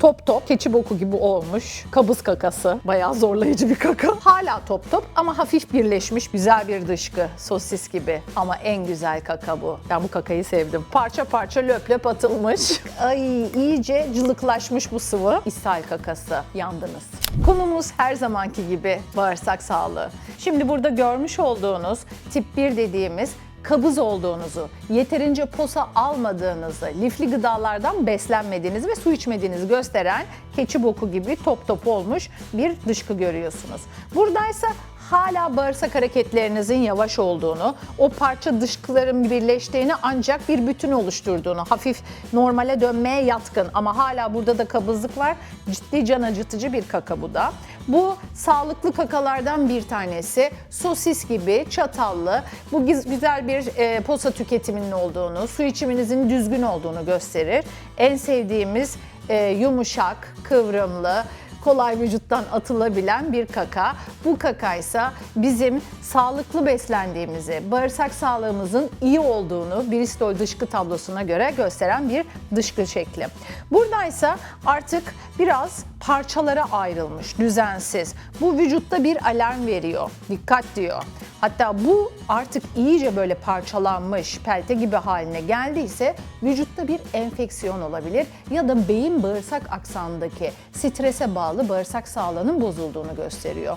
Top top, keçi boku gibi olmuş. Kabız kakası. Bayağı zorlayıcı bir kaka. Hala top top ama hafif birleşmiş güzel bir dışkı. Sosis gibi. Ama en güzel kaka bu. Ben bu kakayı sevdim. Parça parça löp löp atılmış. Ay iyice cılıklaşmış bu sıvı. İshal kakası. Yandınız. Konumuz her zamanki gibi bağırsak sağlığı. Şimdi burada görmüş olduğunuz tip 1 dediğimiz kabız olduğunuzu, yeterince posa almadığınızı, lifli gıdalardan beslenmediğinizi ve su içmediğinizi gösteren keçi boku gibi top top olmuş bir dışkı görüyorsunuz. Buradaysa hala bağırsak hareketlerinizin yavaş olduğunu, o parça dışkıların birleştiğini ancak bir bütün oluşturduğunu, hafif normale dönmeye yatkın ama hala burada da kabızlık var. Ciddi can acıtıcı bir kaka bu da. Bu sağlıklı kakalardan bir tanesi. Sosis gibi çatallı. Bu güzel bir e, posa tüketiminin olduğunu, su içiminizin düzgün olduğunu gösterir. En sevdiğimiz e, yumuşak, kıvrımlı, kolay vücuttan atılabilen bir kaka. Bu kaka ise bizim sağlıklı beslendiğimizi, bağırsak sağlığımızın iyi olduğunu Bristol dışkı tablosuna göre gösteren bir dışkı şekli. Buradaysa artık biraz parçalara ayrılmış, düzensiz. Bu vücutta bir alarm veriyor. Dikkat diyor. Hatta bu artık iyice böyle parçalanmış, pelte gibi haline geldiyse vücutta bir enfeksiyon olabilir ya da beyin bağırsak aksamındaki strese bağlı bağırsak sağlığının bozulduğunu gösteriyor.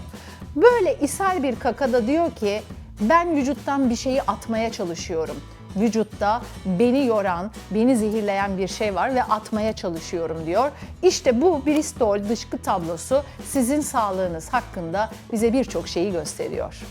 Böyle ishal bir kakada diyor ki ben vücuttan bir şeyi atmaya çalışıyorum. Vücutta beni yoran, beni zehirleyen bir şey var ve atmaya çalışıyorum diyor. İşte bu Bristol dışkı tablosu sizin sağlığınız hakkında bize birçok şeyi gösteriyor.